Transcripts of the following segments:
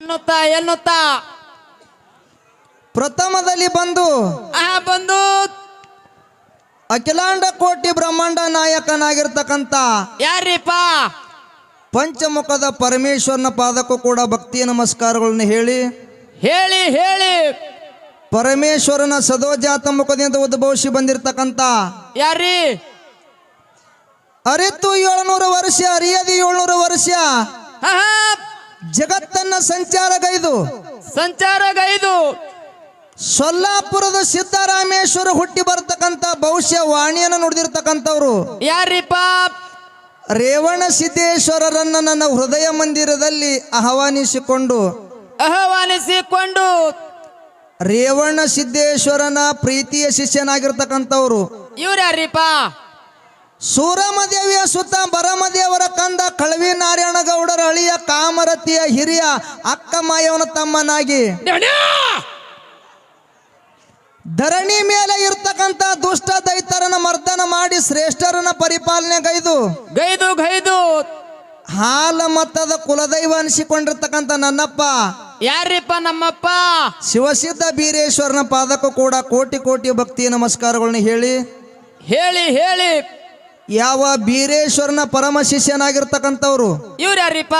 ಎನ್ನುತ್ತಾ ಎನ್ನುತ್ತಾ? ಪ್ರಥಮದಲ್ಲಿ ಬಂದು ಆ ಬಂದು ಅಖಿಲಾಂಡ ಕೋಟಿ ಬ್ರಹ್ಮಾಂಡ ನಾಯಕನಾಗಿರ್ತಕ್ಕಂಥ ಯಾರಿಪ್ಪ? ಪಂಚಮುಖದ ಪರಮೇಶ್ವರನ ಪಾದಕ್ಕೂ ಕೂಡ ಭಕ್ತಿ ನಮಸ್ಕಾರಗಳನ್ನು ಹೇಳಿ ಹೇಳಿ ಹೇಳಿ. ಪರಮೇಶ್ವರನ ಸದೋಜಾತ ಮುಖದಿಂದ ಉದ್ಭವಿಸಿ ಬಂದಿರತಕ್ಕಂತ ಯಾರಿ? ಅರಿತು ಏಳ್ನೂರು ವರ್ಷ ಅರಿಯದಿ ಏಳ್ನೂರು ವರ್ಷ. ಜಗತ್ತನ್ನ ಸಂಚಾರಗೈದು. ಸಂಚಾರಗೈದು. ಸೊಲ್ಲಾಪುರದ ಸಿದ್ದರಾಮೇಶ್ವರ ಹುಟ್ಟಿ ಬರ್ತಕ್ಕಂತ ಭವಿಷ್ಯ ವಾಣಿಯನ್ನು ನುಡಿದಿರ್ತಕ್ಕಂಥವ್ರು. ಯಾರಿಪ್ಪ ರೇವಣ ಸಿದ್ದೇಶ್ವರರನ್ನ ನನ್ನ ಹೃದಯ ಮಂದಿರದಲ್ಲಿ ಆಹ್ವಾನಿಸಿಕೊಂಡು. ಆಹ್ವಾನಿಸಿಕೊಂಡು. ರೇವಣ ಸಿದ್ದೇಶ್ವರನ ಪ್ರೀತಿಯ ಶಿಷ್ಯನಾಗಿರ್ತಕ್ಕಂಥವ್ರು. ಇವ್ರು ಯಾರಿಪ್ಪ ಸೂರಮದೇವಿಯ ಸುತ್ತ ಬರಮದೇವರ ಕಂದ ಕಳವಿ ನಾರಾಯಣ ಗೌಡರ ಅಳಿಯ ಕಾಮರತಿಯ ಹಿರಿಯ ಅಕ್ಕ ಮಾಯವನ ತಮ್ಮನಾಗಿ. ಧರಣಿ! ಮೇಲೆ ಇರ್ತಕ್ಕಂಥ ದುಷ್ಟ ದೈತರನ ಮರ್ದನ ಮಾಡಿ ಶ್ರೇಷ್ಠರನ ಪರಿಪಾಲನೆ ಗೈದು ಗೈದು! ಗೈದು ಹಾಲ ಮತದ ಕುಲದೈವ ಅನಿಸಿಕೊಂಡಿರ್ತಕ್ಕಂಥ ನನ್ನಪ್ಪ. ಯಾರಿಪ್ಪ ನಮ್ಮಪ್ಪ? ಶಿವಸಿದ್ಧ ಬೀರೇಶ್ವರನ ಪಾದಕ್ಕೂ ಕೂಡ ಕೋಟಿ ಕೋಟಿ ಭಕ್ತಿ ನಮಸ್ಕಾರಗಳನ್ನ ಹೇಳಿ. ಹೇಳಿ ಹೇಳಿ! ಯಾವ ಬೀರೇಶ್ವರನ ಪರಮ ಶಿಷ್ಯನಾಗಿರ್ತಕ್ಕಂಥವ್ರು? ಇವ್ರು ಯಾರಿಪ್ಪ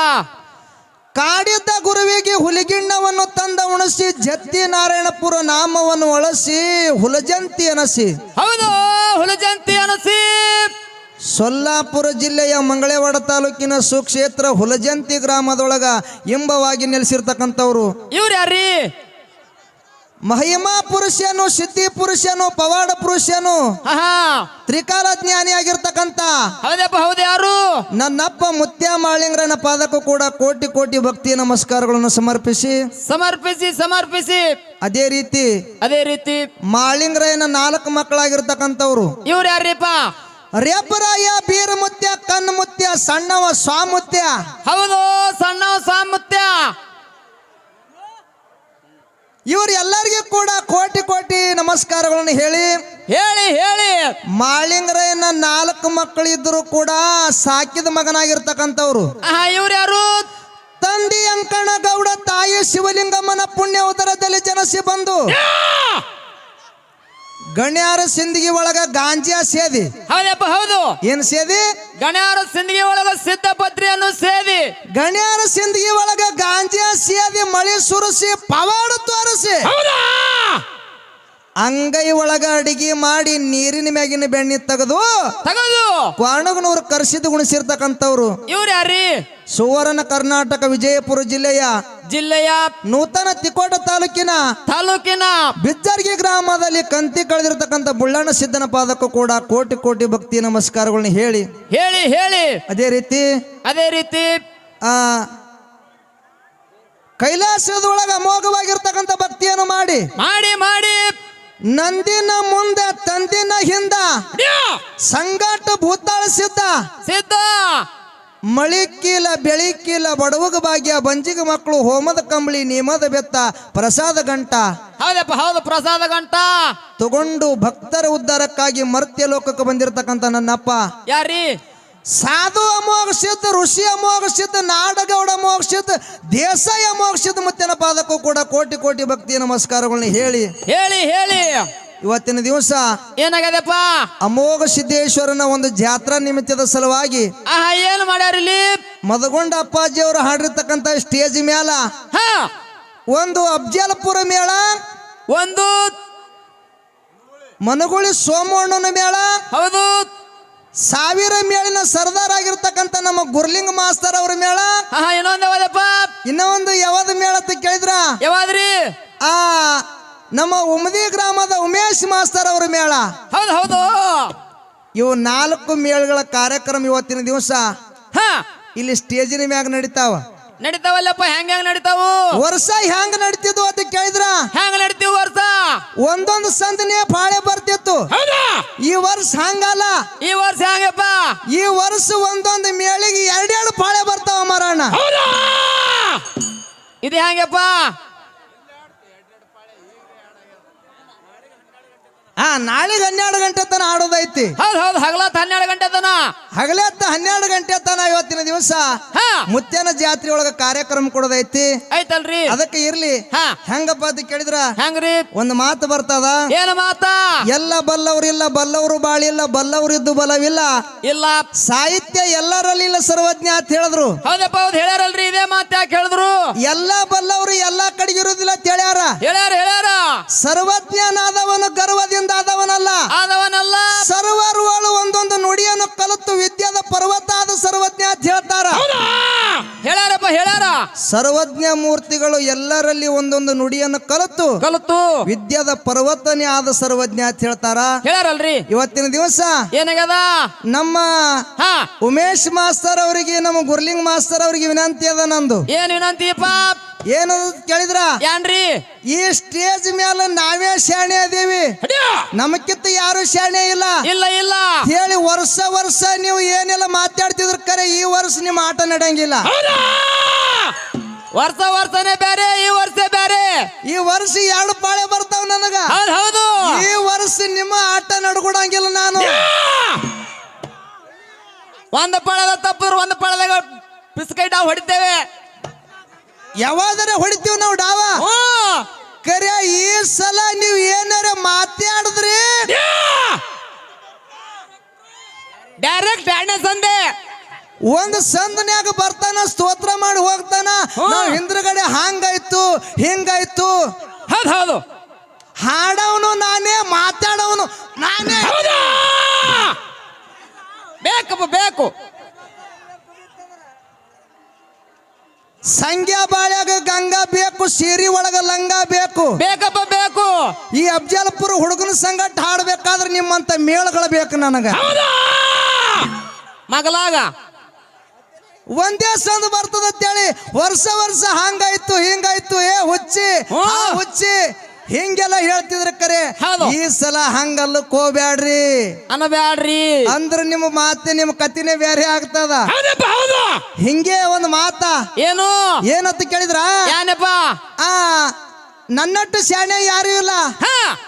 ಕಾಡಿದ್ದ ಗುರುವಿಗೆ ಹುಲಿಗಿಣ್ಣವನ್ನು ತಂದ ಉಣಸಿ ಜತ್ತಿ ನಾರಾಯಣಪುರ ನಾಮವನ್ನು ಒಳಸಿ ಹುಲಜಂತಿ ಅನಸಿ. ಹೌದು ಹುಲಜಂತಿ ಅನಸಿ. ಸೊಲ್ಲಾಪುರ ಜಿಲ್ಲೆಯ ಮಂಗಳೇವಾಡ ತಾಲೂಕಿನ ಸುಕ್ಷೇತ್ರ ಹುಲಜಂತಿ ಗ್ರಾಮದೊಳಗ ಎಂಬವಾಗಿ ನೆಲೆಸಿರ್ತಕ್ಕಂಥವ್ರು. ಇವ್ರು ಯಾರಿ ಮಹಿಮಾ ಪುರುಷನು ಸಿದ್ಧಿ ಪುರುಷನು ಪವಾಡ ಪುರುಷನು. ತ್ರಿಕಾಲ ಜ್ಞಾನಿಯಾಗಿರ್ತಕ್ಕಂಥ ಹೌದಪ್ಪ ಹೌದು ಯಾರು? ನನ್ನಪ್ಪ ಮುತ್ಯ ಮಾಳಿಂಗ್ರನ ಪಾದಕ್ಕೂ ಕೂಡ ಕೋಟಿ ಕೋಟಿ ಭಕ್ತಿ ನಮಸ್ಕಾರಗಳನ್ನು ಸಮರ್ಪಿಸಿ. ಸಮರ್ಪಿಸಿ ಸಮರ್ಪಿಸಿ. ಅದೇ ರೀತಿ ಅದೇ ರೀತಿ. ಮಾಳಿಂಗ್ರಾಯನ ನಾಲ್ಕು ಮಕ್ಕಳಾಗಿರ್ತಕ್ಕಂಥವ್ರು. ಇವ್ರು ಯಾರೀಪ ರೇಪರಾಯ ಬೀರಮುತ್ಯ ಕಣ್ಣುಮುತ್ಯ ಸಣ್ಣವ ಸ್ವಾಮುತ್ಯ. ಹೌದು ಸಣ್ಣವ ಸಾಮರ್ಥ್ಯ ಇವ್ರು ಎಲ್ಲರಿಗೂ ಕೂಡ ಕೋಟಿ ಕೋಟಿ ನಮಸ್ಕಾರಗಳನ್ನು ಹೇಳಿ. ಹೇಳಿ ಹೇಳಿ. ಮಾಳಿಂಗರಾಯನ ನಾಲ್ಕು ಮಕ್ಕಳಿದ್ರು ಕೂಡ ಸಾಕಿದ ಮಗನಾಗಿರ್ತಕ್ಕಂಥವ್ರು. ಇವ್ರು ಯಾರು? ತಂದಿ ಅಂಕಣ ಗೌಡ ತಾಯಿ ಶಿವಲಿಂಗಮ್ಮನ ಪುಣ್ಯ ಉದರದಲ್ಲಿ ಜನಿಸಿ ಬಂದು. ಗಣ್ಯಾರ ಸಿಂದಗಿ ಒಳಗ ಗಾಂಜಾ ಸೇದಿ. ಹೌದಪ್ಪ ಹೌದು. ಏನ್ ಸೇದಿ? ಗಣ್ಯಾರ ಸಿಂದಗಿ ಒಳಗ ಸಿದ್ಧಪತ್ರಿಯನ್ನು ಸೇದಿ. ಗಣ್ಯಾರ ಸಿಂದಗಿ ಒಳಗ ಗಾಂಜಾ ಸೇದಿ ಮಳಿ ಸುರಿಸಿ ಪವಾಡ ತೋರಿಸಿ. ಅಂಗೈ ಒಳಗ ಅಡಿಗೆ ಮಾಡಿ ನೀರಿನ ಮ್ಯಾಗಿನ ಬೆಣ್ಣೆ ತೆಗೆದು ತಗದು. ಕ್ವಾಣಗನೂರು ಕರ್ಸಿದ್ದು ಗುಣಿಸಿರ್ತಕ್ಕಂಥವ್ರು. ಇವ್ರು ಯಾರಿ ಸುವರ್ಣ ಕರ್ನಾಟಕ ವಿಜಯಪುರ ಜಿಲ್ಲೆಯ ಜಿಲ್ಲೆಯ ನೂತನ ತಿಕೋಟ ತಾಲೂಕಿನ ತಾಲೂಕಿನ ಬಿಜ್ಜರ್ಗಿ ಗ್ರಾಮದಲ್ಲಿ ಕಂತಿ ಕಳೆದಿರ್ತಕ್ಕಂಥ ಬುಳ್ಳಣ್ಣ ಸಿದ್ದನ ಪಾದಕ್ಕೂ ಕೂಡ ಕೋಟಿ ಕೋಟಿ ಭಕ್ತಿ ನಮಸ್ಕಾರಗಳನ್ನ ಹೇಳಿ. ಹೇಳಿ ಹೇಳಿ. ಅದೇ ರೀತಿ ಅದೇ ರೀತಿ ಆ ಕೈಲಾಸದೊಳಗ ಅಮೋಘವಾಗಿರ್ತಕ್ಕಂಥ ಭಕ್ತಿಯನ್ನು ಮಾಡಿ. ಮಾಡಿ ಮಾಡಿ. ನಂದಿನ ಮುಂದೆ ತಂದಿನ ಹಿಂದ ಸಂಗಾಟ ಭೂತಾಳ ಸಿದ್ಧ. ಸಿದ್ಧ. ಮಳಿಕ್ಕಿಲ ಬೆಳಿಕ್ಕಿಲ್ಲ ಬಡವಗ ಭಾಗ್ಯ ಬಂಜಿಗ ಮಕ್ಕಳು ಹೋಮದ ಕಂಬಳಿ ನೇಮದ ಬೆತ್ತ ಪ್ರಸಾದ ಗಂಟ. ಹೌದಪ್ಪ ಹೌದು ಪ್ರಸಾದ ಗಂಟ. ತಗೊಂಡು ಭಕ್ತರ ಉದ್ಧಾರಕ್ಕಾಗಿ ಮರ್ತ್ಯ ಲೋಕಕ್ಕೆ ಬಂದಿರತಕ್ಕಂತ ನನ್ನಪ್ಪ. ಯಾರಿ? ಸಾಧು ಅಮೋಘ ಋಷಿ ಅಮೋಘ ನಾಡಗೌಡ ಅಮೋಘ ದೇಶ ದೇಸಾಯಿ ಮತ್ತೆ ಸಿದ್ಧ ಮುತ್ತಿನ ಪಾದಕ್ಕೂ ಕೂಡ ಕೋಟಿ ಕೋಟಿ ಭಕ್ತಿ ನಮಸ್ಕಾರಗಳನ್ನ ಹೇಳಿ. ಹೇಳಿ ಹೇಳಿ. ಇವತ್ತಿನ ದಿವಸ ಏನಾಗದಪ್ಪ ಅಮೋಘ ಸಿದ್ದೇಶ್ವರನ ಒಂದು ಜಾತ್ರಾ ನಿಮಿತ್ತದ ಸಲುವಾಗಿ ಆಹಾ ಏನು ಮಾಡ್ಯಾರಿಲ್ಲಿ ಮದಗೊಂಡ ಅಪ್ಪಾಜಿ ಅವರು ಹಾಡಿರ್ತಕ್ಕಂತ ಸ್ಟೇಜ್ ಮ್ಯಾಲ ಹಾ. ಒಂದು ಅಫ್ಜಲ್ಪುರ ಮೇಳ ಒಂದು ಮನಗುಳಿ ಸೋಮಣ್ಣನ ಮೇಳ ಹೌದು. ಸಾವಿರ ಮೇಳಿನ ಸರ್ದಾರ್ ಆಗಿರ್ತಕ್ಕಂತ ನಮ್ಮ ಗುರ್ಲಿಂಗ ಮಾಸ್ತರ್ ಅವ್ರ ಮೇಳ ಆಹಾ ಇನ್ನೊಂದು ಯಾವ್ದಪ್ಪ? ಇನ್ನ ಒಂದು ಯಾವ್ದು ಮೇಳ ಅಂತ ಕೇಳಿದ್ರ? ಯಾವಾದ್ರಿ? ಆ ನಮ್ಮ ಉಮದಿ ಗ್ರಾಮದ ಉಮೇಶ್ ಮಾಸ್ತರ್ ಅವ್ರ ಮೇಳ. ಹೌದು ಹೌದು. ಇವು ನಾಲ್ಕು ಮೇಳಗಳ ಕಾರ್ಯಕ್ರಮ ಇವತ್ತಿನ ದಿವಸ. ಹಾ. ಇಲ್ಲಿ ಸ್ಟೇಜಿನ ಮ್ಯಾಗ ನಡೀತಾವ. ನಡೀತಾವಲ್ಲಪ್ಪ ಹೆಂಗ ಹೆಂಗ್ ನಡೀತಾವು? ವರ್ಷ ಹೆಂಗ್ ನಡೀತಿದ್ವು ಅಂತ ಕೇಳಿದ್ರ? ಹೆಂಗ ನಡೀತೀವಿ ವರ್ಷ? ಒಂದೊಂದು ಸಂದನೇ ಬಾಳೆ ಬರ್ತಿತ್ತು. ಈ ವರ್ಷ ಹಂಗಲ್ಲ. ಈ ವರ್ಷ ಹೆಂಗಪ್ಪ ಈ ವರ್ಷ ಒಂದೊಂದು ಮೇಳಿಗೆ ಎರಡೆರಡು ಪಾಳೆ ಬರ್ತಾವ ಮಾರಣ್ಣ ಇದು ಹೆಂಗಪ್ಪ ಆ ನಾಳೆಗೆ ಹನ್ನೆರಡು ಗಂಟೆ ತನ ಆಡೋದೈತಿ. ಹೌದು ಹೌದು ಹಗಲತ್ ಹನ್ನೆರಡು ಗಂಟೆ ತನ. ಹಗಲತ್ತ ಹನ್ನೆರಡು ಗಂಟೆ ತನ ಇವತ್ತಿನ ದಿವಸ ಹಾ. ಮುತ್ಯನ ಜಾತ್ರೆ ಒಳಗ ಕಾರ್ಯಕ್ರಮ ಕೊಡೋದೈತಿ. ಐತಲ್ರಿ ಅದಕ್ಕೆ ಇರ್ಲಿ. ಹಾ. ಹೆಂಗಪ್ಪ ಅಂತ ಕೇಳಿದ್ರ? ಹೆಂಗ್ರಿ? ಒಂದು ಮಾತು ಬರ್ತದ? ಏನ ಮಾತಾ? ಎಲ್ಲ ಬಲ್ಲವರಿಲ್ಲ ಬಲ್ಲವರು ಬಾಳಿಲ್ಲ ಬಲ್ಲವರಿದ್ದು ಬಲವಿಲ್ಲ. ಇಲ್ಲ. ಸಾಹಿತ್ಯ ಎಲ್ಲರಲ್ಲಿ ಇಲ್ಲ ಸರ್ವಜ್ಞ ಅಂತ ಹೇಳಿದ್ರು. ಹೌದಪ್ಪ ಹೌದು ಹೇಳ್ಯಾರಲ್ರಿ ಇದೇ ಮಾತು ಯಾಕೆ ಹೇಳಿದ್ರು? ಎಲ್ಲ ಬಲ್ಲವರು ಎಲ್ಲಾ ಕಡೆ ಇರೋದಿಲ್ಲ ಅಂತ ಹೇಳ್ಯಾರ. ಹೇಳ್ಯಾರ ಹೇಳ್ಯಾರ. ಸರ್ವಜ್ಞನಾದವನು ಗರ್ವದಿಂದ ಆದವನಲ್ಲ ಆದವನಲ್ಲ. ಸರ್ವರುಗಳು ಒಂದೊಂದು ನುಡಿಯನ್ನು ಕಲಿತು ವಿದ್ಯಾದ ಪರ್ವತ ಆದ ಸರ್ವಜ್ಞ ಅಂತ ಹೇಳ್ತಾರ. ಹೇಳಾರಪ್ಪ ಹೇಳಾರ ಸರ್ವಜ್ಞ ಮೂರ್ತಿಗಳು ಎಲ್ಲರಲ್ಲಿ ಒಂದೊಂದು ನುಡಿಯನ್ನು ಕಲಿತು ಕಲಿತು ವಿದ್ಯಾದ ಪರ್ವತನೇ ಆದ ಸರ್ವಜ್ಞ ಅಂತ ಹೇಳ್ತಾರ. ಹೇಳಾರಲ್ರಿ ಇವತ್ತಿನ ದಿವಸ ಏನಾಗ್ಯದ? ನಮ್ಮ ಹಾ. ಉಮೇಶ್ ಮಾಸ್ತರ್ ಅವರಿಗೆ ನಮ್ಮ ಗುರ್ಲಿಂಗ್ ಮಾಸ್ತರ್ ಅವರಿಗೆ ವಿನಂತಿ ಅದ ನಂದು. ಏನ್ ವಿನಂತಿಯಪ್ಪ? ಏನು ಕೇಳಿದ್ರ? ಏನ್ರಿ? ಈ ಸ್ಟೇಜ್ ಮೇಲೆ ನಾವೇ ಶಾಣೆ ಅದೇವಿ. ನಮಕ್ಕಿಂತ ಯಾರು ಶಾಣೆ ಇಲ್ಲ. ಇಲ್ಲ ಇಲ್ಲ. ಹೇಳಿ ವರ್ಷ ವರ್ಷ ನೀವು ಏನೆಲ್ಲ ಮಾತಾಡ್ತಿದ್ರ ಕರೆ ಈ ವರ್ಷ ನಿಮ್ಮ ಆಟ ನಡೆಯಂಗಿಲ್ಲ. ವರ್ಷ ವರ್ಷನೇ ಬೇರೆ ಈ ವರ್ಷ ಬೇರೆ. ಈ ವರ್ಷ ಎರಡು ಪಾಳೆ ಬರ್ತಾವ ನನಗ. ಹೌದ್ ಹೌದು. ಈ ವರ್ಷ ನಿಮ್ಮ ಆಟ ನಡ್ಕೊಡಂಗಿಲ್ಲ ನಾನು. ಒಂದ್ ಪಾಳದ ತಪ್ಪಿದ್ರು ಒಂದ್ ಪಾಳದಾಗ ಬಿಸ್ಕೈಟ್ ಹೊಡಿತೇವೆ. ಯಾವಾದರೆ ಹೊಡಿತೀವಿ ನಾವು ಡಾವ? ಕರೆ ಈ ಸಲ ನೀವು ಏನಾರ ಮಾತಾಡಿದ್ರಿ? ಡೈರೆಕ್ಟ್ ಎರಡನೇ ಸಂದೆ. ಒಂದು ಸಂದನ್ಯಾಗ ಬರ್ತಾನ ಸ್ತೋತ್ರ ಮಾಡಿ ಹೋಗ್ತಾನ. ನಾವ್ ಹಿಂದ್ರಗಡೆ ಹಂಗಾಯ್ತು ಹಿಂಗಾಯ್ತು. ಹೌದು ಹೌದು. ಹಾಡವನು ನಾನೇ ಮಾತಾಡವನು ನಾನೇ. ಬೇಕು ಬೇಕು. ಸಂಗ್ಯಾ ಬಾಳ್ಯಾಗ ಗಂಗಾ ಬೇಕು ಸೀರಿ ಒಳಗ ಲಂಗ ಬೇಕು. ಬೇಕಪ್ಪ ಬೇಕು. ಈ ಅಫ್ಜಲ್ಪುರ ಹುಡುಗನ ಸಂಗಟ ಹಾಡ್ಬೇಕಾದ್ರೆ ನಿಮ್ಮಂತ ಮೇಳಗಳು ಬೇಕು ನನಗ. ಮಗಲಾಗ. ಒಂದೇ ಸಂದ ಬರ್ತದ ಅಂತೇಳಿ ವರ್ಷ ವರ್ಷ ಹಂಗಾಯ್ತು ಹಿಂಗಾಯ್ತು ಏ ಹುಚ್ಚಿ. ಆ ಹುಚ್ಚಿ. ಹಿಂಗೆಲ್ಲ ಹೇಳ್ತಿದ್ರ ಕರೆ ಹೌದು. ಈ ಸಲ ಹಂಗಲ್ಲ ಕೋಬ್ಯಾಡ್ರಿ. ಅನ್ನಬ್ಯಾಡ್ರಿ. ಅಂದ್ರ ನಿಮ್ಮ ಮಾತೆ ನಿಮ್ಮ ಕತಿನೇ ಬೇರೆ ಆಗ್ತದ. ಹೌದು. ಹಿಂಗೆ ಒಂದು ಮಾತ. ಏನು? ಏನಂತ ಕೇಳಿದ್ರ? ಏನಪ್ಪ ಆ ನನ್ನಟ್ಟು ಶಾಣೆ ಯಾರು ಇಲ್ಲ. ಹಾ.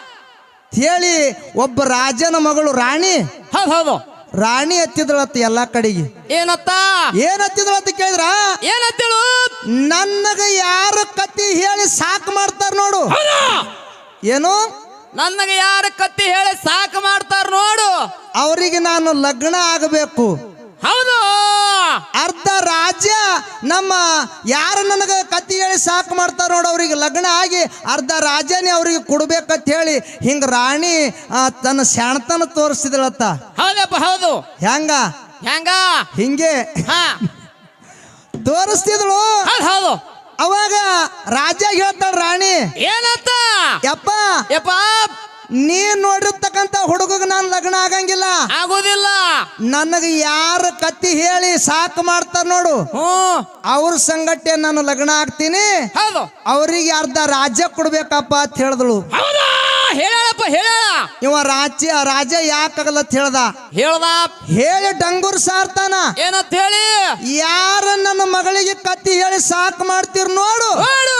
ಹೇಳಿ ಒಬ್ಬ ರಾಜನ ಮಗಳು ರಾಣಿ. ಹೌದು ಹೌದು. ರಾಣಿ ಹತ್ತಿದಳತ್ತ ಎಲ್ಲಾ ಕಡೆಗೆ. ಏನತ್ತ? ಏನ್ ಹತ್ತಿದಳತ್ತ ಕೇಳಿದ್ರ? ಏನತ್ತೇಳು? ನನಗ ಯಾರು ಕತ್ತಿ ಹೇಳಿ ಸಾಕು ಮಾಡ್ತಾರ ನೋಡು. ಏನು? ನನಗೆ ಯಾರ ಕತ್ತಿ ಹೇಳಿ ಸಾಕು ಮಾಡ್ತಾರ ನೋಡು. ಅವರಿಗೆ ನಾನು ಲಗ್ನ ಆಗಬೇಕು. ನಮ್ಮ ಯಾರು ನನಗೆ ಕತ್ತಿ ಹೇಳಿ ಸಾಕು ಮಾಡ್ತಾರೆ ನೋಡು ಅವ್ರಿಗೆ ಲಗ್ನ ಆಗಿ ಅರ್ಧ ರಾಜನೇ ಅವ್ರಿಗೆ ಕೊಡ್ಬೇಕಂತ ಹೇಳಿ ಹಿಂಗ ರಾಣಿ ತನ್ನ ಶಾಣತನ ತೋರಿಸಿದಳತ್ತ ಹೌದಪ್ಪ ಹೌದು. ಹೆಂಗ? ಹೆಂಗ? ಹಿಂಗೆ. ಹಾ. ತೋರಿಸ್ತಿದ್ಳು ಹೌದ್ ಹೌದು. ಅವಾಗ ರಾಜ ಹೇಳ್ತಾಳ ರಾಣಿ ಏನತ್ತ ಯಪ್ಪ ಯಪ್ಪ. ನೀನ್ ನೋಡಿರ್ತಕ್ಕಂತ ಹುಡುಗಗ ನಾನು ಲಗ್ನ ಆಗಂಗಿಲ್ಲ. ಆಗೋದಿಲ್ಲ. ನನಗ ಯಾರ ಕತ್ತಿ ಹೇಳಿ ಸಾಕು ಮಾಡ್ತಾರ ನೋಡು. ಅವ್ರ ಸಂಗಟ್ಟೆ ನಾನು ಲಗ್ನ ಆಗ್ತೀನಿ. ಹೌದು. ಅವ್ರಿಗೆ ಅರ್ಧ ರಾಜ್ಯ ಕೊಡ್ಬೇಕಪ್ಪ ಅಂತ ಹೇಳಿದಳು. ಹೇಳಪ್ಪ ಹೇಳ ಇವ ರಾಜ್ಯ ರಾಜ ಯಾಕಾಗಲ್ಲ ಅಂತ ಹೇಳ್ದ? ಹೇಳ್ದ. ಹೇಳಿ ಡಂಗೂರ್ ಸಾರ್ತಾನ. ಏನಂತ ಹೇಳಿ? ಯಾರ ನನ್ನ ಮಗಳಿಗೆ ಕತ್ತಿ ಹೇಳಿ ಸಾಕ್ ಮಾಡ್ತೀರ್ ನೋಡು. ನೋಡು.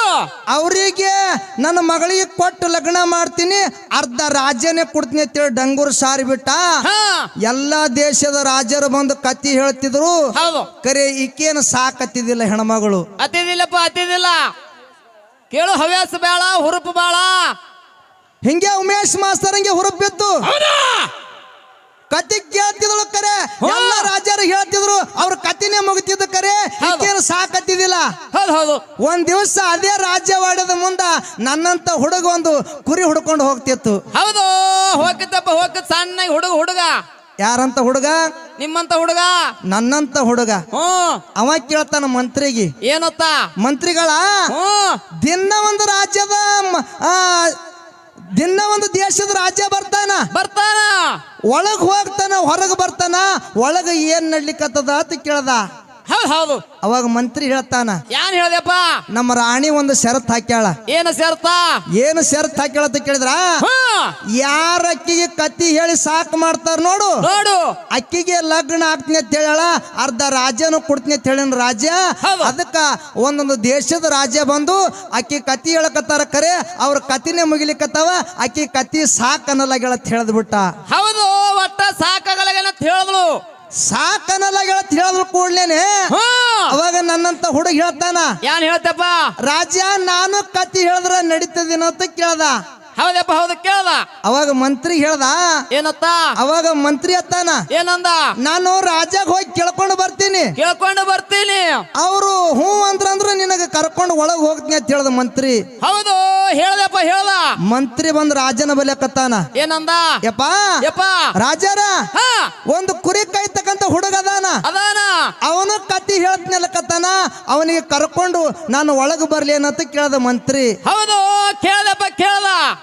ಅವರಿಗೆ ನನ್ನ ಮಗಳಿಗೆ ಕೊಟ್ಟು ಲಗ್ನ ಮಾಡ್ತೀನಿ ಅರ್ಧ ರಾಜ್ಯನೇ ಕೊಡ್ತೀನಿ ಅಂತ ಹೇಳಿ ಡಂಗೂರ್ ಸಾರಿ ಬಿಟ್ಟ. ಎಲ್ಲಾ ದೇಶದ ರಾಜರು ಬಂದು ಕತ್ತಿ ಹೇಳ್ತಿದ್ರು. ಹೌದು. ಕರೆ ಈಕೇನು ಸಾಕತ್ತಿದ್ದಿಲ್ಲ ಹೆಣ್ಮಗಳು. ಅತ್ತಿದಿಲ್ಲಪ್ಪ ಅತ್ತಿದಿಲ್ಲ ಕೇಳು ಹವ್ಯಾಸ ಬೇಡ ಹುರುಪು ಬೇಡ. ಹಿಂಗೆ ಉಮೇಶ್ ಮಾಸ್ತರ್ ಹಂಗೆ ಹುರುಪಿತ್ತು ಕತೆ ಕೇಳ್ತಿದ್ಳು ಕರೆ. ಎಲ್ಲ ರಾಜರು ಹೇಳ್ತಿದ್ರು ಅವ್ರ ಕತಿನೇ ಮುಗಿತಿದ್ದು ಕರೆ. ಸಾಕತ್ತಿದಿಲ್ಲ ಹೌದು ಹೌದು. ಒಂದ್ ದಿವಸ ಅದೇ ರಾಜ್ಯವಾಡದ ಮುಂದ ನನ್ನಂತ ಹುಡುಗ ಒಂದು ಕುರಿ ಹುಡ್ಕೊಂಡು ಹೋಗ್ತಿತ್ತು. ಹೌದು ಹೋಗಿದ್ದಪ್ಪ ಹೋಗಿದ್ ಸಣ್ಣ ಹುಡುಗ ಹುಡುಗ. ಯಾರಂತ ಹುಡುಗ? ನಿಮ್ಮಂತ ಹುಡುಗ? ನನ್ನಂತ ಹುಡುಗ. ಅವ ಕೇಳ್ತಾನ ಮಂತ್ರಿಗೆ. ಏನತ್ತ? ಮಂತ್ರಿಗಳ ದಿನ ಒಂದು ರಾಜ್ಯದ ದಿನ ಒಂದು ದೇಶದ ರಾಜ್ಯ ಬರ್ತಾನ. ಬರ್ತಾನ. ಒಳಗ್ ಹೋಗ್ತಾನ ಹೊರಗೆ ಬರ್ತಾನ ಒಳಗ ಏನ್ ನಡ್ಲಿಕ್ಕತ್ತದ ಅಂತ ಕೇಳ್ದ. ಹೌದ್ ಹೌದು. ಅವಾಗ ಮಂತ್ರಿ ಹೇಳ್ತಾನ ಯಾನ್ ಹೇಳ್ದಪ್ಪ ನಮ್ಮ ರಾಣಿ ಒಂದು ಶರತ್ ಹಾಕ್ಯಾಳ. ಏನು ಸೇರ್ತಾ ಏನು ಷರತ್ ಹಾಕ್ಯಾಳ ಅಂತ ಕೇಳಿದ್ರ? ಯಾರ ಅಕ್ಕಿಗೆ ಕತ್ತಿ ಹೇಳಿ ಸಾಕು ಮಾಡ್ತಾರ ನೋಡು. ನೋಡು. ಅಕ್ಕಿಗೆ ಲಗ್ನ ಆಗ್ತೀನಿ ಅಂತ ಹೇಳ ಅರ್ಧ ರಾಜ್ಯನು ಕೊಡ್ತೀನಿ ಅಂತ ಹೇಳಿನ ರಾಜ್ಯ. ಹೌದು. ಅದಕ್ಕ ಒಂದೊಂದು ದೇಶದ ರಾಜ್ಯ ಬಂದು ಅಕ್ಕಿ ಕತ್ತಿ ಹೇಳಕತ್ತಾರ ಕರೆ ಅವ್ರ ಕತ್ತಿನೇ ಮುಗಿಲಿಕತ್ತಾವ ಅಕ್ಕಿ ಕತ್ತಿ ಸಾಕ್ ಅನ್ನಲಾಗ್ಯಾಳ ಅಂತ ಹೇಳಿದ್ಬಿಟ್ಟ. ಹೌದು ಒಟ್ಟ ಸಾಕಾಗಲ್ಲ ಅಂತ ಅನ್ನಲಾಗ್ಯಾಳ ಹೇಳತ್ ಹೇಳಿದ್ರು ಕೂಡ್ಲೇನೆ ಅವಾಗ ನನ್ನಂತ ಹುಡುಗ ಹೇಳ್ತಾನ ಯಾನ್ ಹೇಳ್ತಪ್ಪ? ರಾಜ್ಯ ನಾನು ಕತ್ತಿ ಹೇಳಿದ್ರೆ ನಡೀತದೇನೋ ಅಂತ ಕೇಳ್ದ. ಹೌದಪ್ಪ ಹೌದು ಕೇಳ್ದ. ಅವಾಗ ಮಂತ್ರಿ ಹೇಳ್ದ ಏನತ್ತ? ಅವಾಗ ಮಂತ್ರಿ ಅತ್ತಾನ ಏನಂದ? ನಾನು ರಾಜ್ಯಾಗ ಹೋಗಿ ಕೇಳ್ಕೊಂಡು ಬರ್ತೀನಿ. ಕೇಳ್ಕೊಂಡು ಬರ್ತೀನಿ. ಅವರು ಹ್ಞೂ ಅಂದ್ರಂದ್ರ ನಿನಗೆ ಕರ್ಕೊಂಡು ಒಳಗೆ ಹೋಗ್ತೀನಿ ಅಂತ ಹೇಳ್ದ ಮಂತ್ರಿ. ಹೌದು ಹೇಳ್ದಪ್ಪ ಹೇಳ್ದ. ಮಂತ್ರಿ ಬಂದ್ ರಾಜನ ಬಲಿಯಕತ್ತಾನ ಏನಂದ? ಯಪ್ಪ ಯಪ್ಪ. ರಾಜಾರ ಹಾ. ಒಂದು ಕುರಿ ಕಾಯ್ತಕ್ಕಂತ ಹುಡುಗ ಅದಾನ. ಅದಾನ. ಅವನು ಕತ್ತಿ ಹೇಳ್ತೀನಲ್ಲಕತ್ತಾನ ಅವನಿಗೆ ಕರ್ಕೊಂಡು ನಾನು ಒಳಗೆ ಬರ್ಲಿ ಏನಂತ ಕೇಳ್ದ ಮಂತ್ರಿ. ಹೌದು ಕೇಳ್ದ.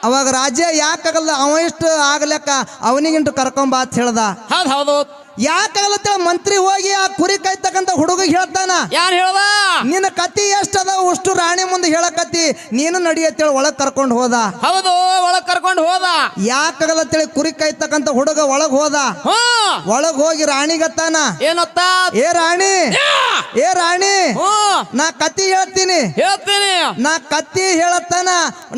ಅವಾಗ ರಾಜ್ಯ ಯಾಕಾಗಲ್ಲ ಅವ ಇಷ್ಟು ಆಗ್ಲಕ್ಕ ಅವನಿಗಿಂಟು ಕರ್ಕೊಂಬ ಅಂತ ಹೇಳ್ದ. ಹೌದ್ ಹೌದು. ಯಾಕಾಗಲ್ಲ ಮಂತ್ರಿ ಹೋಗಿ ಆ ಕುರಿ ಕಾಯ್ತಕ್ಕಂತ ಹುಡುಗ ಹೇಳ್ತಾನ ಯಾರು ಹೇಳ್ದ? ನಿನ್ನ ಕತಿ ಎಷ್ಟದ ಅಷ್ಟು ರಾಣಿ ಮುಂದೆ ಹೇಳಕತ್ತಿ ನೀನು ನಡಿಯತ್ತೇಳಿ ಒಳಗ್ ಕರ್ಕೊಂಡು ಹೋದ. ಹೌದು ಒಳಗ್ ಕರ್ಕೊಂಡು ಹೋದ. ಯಾಕಾಗಲತ್ತೇಳಿ ಕುರಿ ಕಾಯ್ತಕ್ಕಂತ ಹುಡುಗ ಒಳಗ್ ಹೋದ. ಒಳಗ್ ಹೋಗಿ ರಾಣಿಗತ್ತಾನ ಏನತ್ತ? ಏ ರಾಣಿ ಏ ರಾಣಿ ನಾ ಕತಿ ಹೇಳ್ತೀನಿ. ಹೇಳ್ತೀನಿ. ನಾ ಕತ್ತಿ ಹೇಳತ್ತಾನ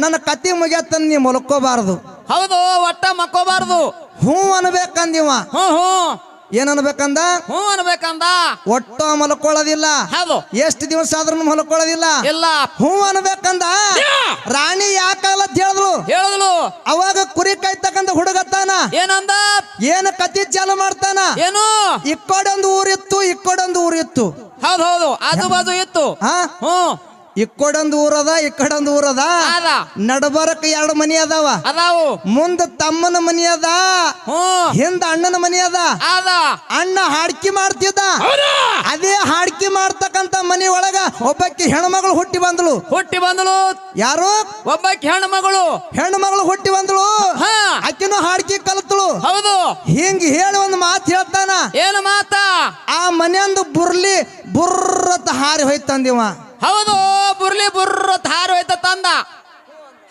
ನನ್ನ ಕತ್ತಿ ಮುಗಿಯತ್ತನ್ ನೀ ಮಲ್ಕೋಬಾರದು. ಹೌದು ಒಟ್ಟ ಮಕ್ಕೋಬಾರದು ಹ್ಞೂ ಅನ್ಬೇಕಂದಿವ. ಹ್ಞೂ ಹ್ಞೂ. ಏನ್ ಅನ್ಬೇಕಂದ ಹ್ಞೂ ಅನ್ಬೇಕಂದ. ಒಟ್ಟು ಮಲ್ಕೊಳ್ಳೋದಿಲ್ಲ. ಹೌದು. ಎಷ್ಟು ದಿವಸ ಆದ್ರೂ ಮಲ್ಕೊಳ್ಳೋದಿಲ್ಲ. ಇಲ್ಲ. ಹ್ಞೂ ಅನ್ಬೇಕಂದ? ರಾಣಿ ಯಾಕಲ್ಲ ಹೇಳಿದ್ರು ಹೇಳಿದ್ಲು? ಅವಾಗ ಕುರಿ ಕೈ ತಕ್ಕಂತ ಹುಡುಗತ್ತಾನ? ಏನಂದ? ಏನ್ ಕತಿ ಚಾಲು ಮಾಡ್ತಾನ? ಏನು? ಇಕ್ಕೊಡೊಂದು ಊರಿತ್ತು ಇಕ್ಕೊಡೊಂದು ಊರಿತ್ತು. ಹೌದು ಹೌದು. ಆಜು ಬಾಜು ಇತ್ತು. ಹಾ? ಹ್ಞೂ. ಈ ಕಡೊಂದು ಊರದ ಇಕ್ಕಡೊಂದು ಕಡೊಂದು ಊರದ ಅದ. ನಡಬರಕ್ ಎರಡು ಮನಿ ಅದಾವ. ಅದಾವು. ಮುಂದ ತಮ್ಮನ ಮನಿ ಅದ. ಹಿಂದ ಅಣ್ಣನ ಮನಿ ಅದ. ಅದ. ಅಣ್ಣ ಹಾಡ್ಕಿ ಮಾಡ್ತಿದ್ದ. ಅದೇ ಹಾಡ್ಕಿ ಮಾಡ್ತಕ್ಕಂತ ಮನಿ ಒಳಗ ಒಬ್ಬಕ್ಕೆ ಹೆಣ್ಮಗಳು ಹುಟ್ಟಿ ಬಂದಳು. ಹುಟ್ಟಿ ಬಂದಳು. ಯಾರು? ಒಬ್ಬಾಕಿ ಹೆಣ್ಮಗಳು. ಮಗಳು ಹೆಣ್ಣು ಮಗಳು ಹುಟ್ಟಿ ಬಂದಳು. ಹಾ. ಆಕಿನೂ ಹಾಡ್ಕಿ ಕಲ್ತಳು. ಹೌದು. ಹಿಂಗ್ ಹೇಳಿ ಒಂದು ಮಾತು ಹೇಳ್ತಾನ. ಏನು ಮಾತಾ? ಆ ಮನೆಯೊಂದು ಬುರ್ಲಿ ಬುರ್ರತ್ ಹಾರಿ ಹೋಯ್ತಂದಿವ. ಹೌದು ಬುರ್ಲಿ ಬುರ್ರ ಹಾರಿ ಹೋಯ್ತ ತಂದ.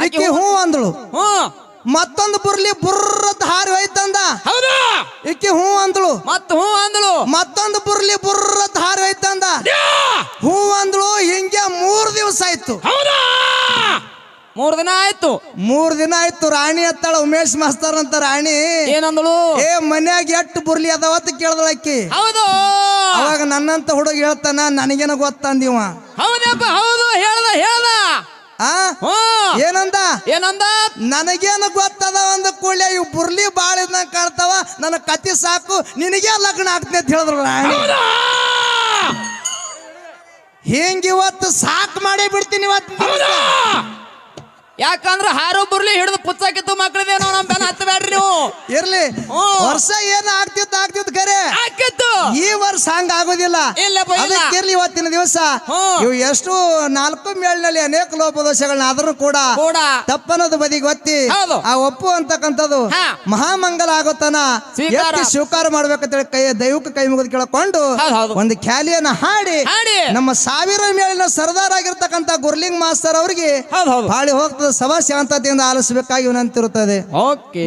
ಆಕಿ ಹ್ಞೂ ಅಂದಳು. ಹ್ಞೂ. ಮತ್ತೊಂದು ಬುರ್ಲಿ ಬುರ್ರತ್ ಹಾರಿ ಹೋಯ್ತಂದ ಹೌದು. ಇಕ್ಕಿ ಹೂ ಅಂದಳು. ಮತ್ ಹೂ ಅಂದಳು. ಮತ್ತೊಂದು ಬುರ್ಲಿ ಬುರ್ರತ್ ಹಾರಿ ಹೋಯ್ತಂದ ಹೂ ಅಂದಳು ಹಿಂಗೆ ಮೂರು ದಿವಸ ಆಯ್ತು. ಹೌದಾ? ಮೂರ್ ದಿನ ಆಯ್ತು. ಮೂರ್ ದಿನ ಆಯ್ತು ರಾಣಿ ಅತ್ತಾಳ ಉಮೇಶ್ ಮಾಸ್ತರ್ ಅಂತ ರಾಣಿ. ಏನಂದಳು? ಏ ಮನ್ಯಾಗ ಎಟ್ಟು ಬುರ್ಲಿ ಅದಾವ ಅಂತ ಕೇಳ್ದಳ ಆಕಿ. ಹೌದು. ಅವಾಗ ನನ್ನಂತ ಹುಡುಗ ಹೇಳ್ತಾನ ನನಗೇನ ಗೊತ್ತಂದಿವ ಹೌದಪ್ಪ ಹೌದು ಹೇಳ್ದ ಹೇಳ್ದ. ಆ? ಏನಂದ? ಏನಂದ? ನನಗೇನು ಗೊತ್ತದ ಒಂದು ಕೂಡಲೇ ಇವು ಬುರ್ಲಿ ಬಾಳ ಇದನ್ನ ಕಾಣ್ತಾವ ನನ್ನ ಕತಿ ಸಾಕು ನಿನಗೆ ಲಗ್ನ ಆಗ್ತದೆ ಅಂತ ಹೇಳಿದ್ರು ರಾಣಿ. ಹೆಂಗಿವತ್ತು ಸಾಕು ಮಾಡೇ ಬಿಡ್ತೀನಿ ಇವತ್ತು. ಯಾಕಂದ್ರ ಹಾರು ಬುರ್ಲಿ ಹಿಡಿದು ಪುಚ್ಚಾಕಿತ್ತು ಮಕ್ಕಳಿದೆ ನಾವು ನಮ್ ಬೆನ್ನ ಹತ್ತಬೇಡ್ರಿ ನೀವು ಇರ್ಲಿ. ವರ್ಷ ಏನ್ ಆಗ್ತಿತ್ತು ಆಗ್ತಿತ್ತು ಕರೆ ಹಾಕಿತ್ತು ಈ ವರ್ಷ ಹಂಗ ಆಗೋದಿಲ್ಲ ಇಲ್ಲಪ್ಪ, ಇಲ್ಲ. ಅದಕ್ಕಿರ್ಲಿ ಇವತ್ತಿನ ದಿವಸ. ಇವು ಎಷ್ಟು ನಾಲ್ಕು ಮೇಳಿನಲ್ಲಿ ಅನೇಕ ಲೋಪದೋಷಗಳನ್ನ ಆದ್ರೂ ಕೂಡ ಕೂಡ ತಪ್ಪನ್ನೋದು ಬದಿಗೆ ಒತ್ತಿ ಹೌದು. ಆ ಒಪ್ಪು ಅಂತಕ್ಕಂಥದ್ದು ಹಾ. ಮಹಾಮಂಗಲ ಆಗೋತನ ಸ್ವೀಕಾರ. ಎತ್ತಿ ಸ್ವೀಕಾರ ಮಾಡ್ಬೇಕಂತೇಳಿ ಕೈ ದೈವಕ್ಕೆ ಕೈ ಮುಗಿದು ಕೇಳಕೊಂಡು ಹೌದು, ಹೌದು. ಒಂದು ಖ್ಯಾಲಿಯನ್ನ ಹಾಡಿ ಹಾಡಿ. ನಮ್ಮ ಸಾವಿರ ಮೇಳಿನ ಸರ್ದಾರ್ ಆಗಿರ್ತಕ್ಕಂಥ ಗುರ್ಲಿಂಗ್ ಮಾಸ್ತರ್ ಅವ್ರಿಗೆ ಹೌದು ಹೌದು ಬಾಳಿ ಹೋಗ್ತದೆ ಸಭಾ ಶಾಂತತೆಯಿಂದ ಆಲಿಸಬೇಕಾಗಿ ವಿನಂತಿರುತ್ತದೆ. ಓಕೆ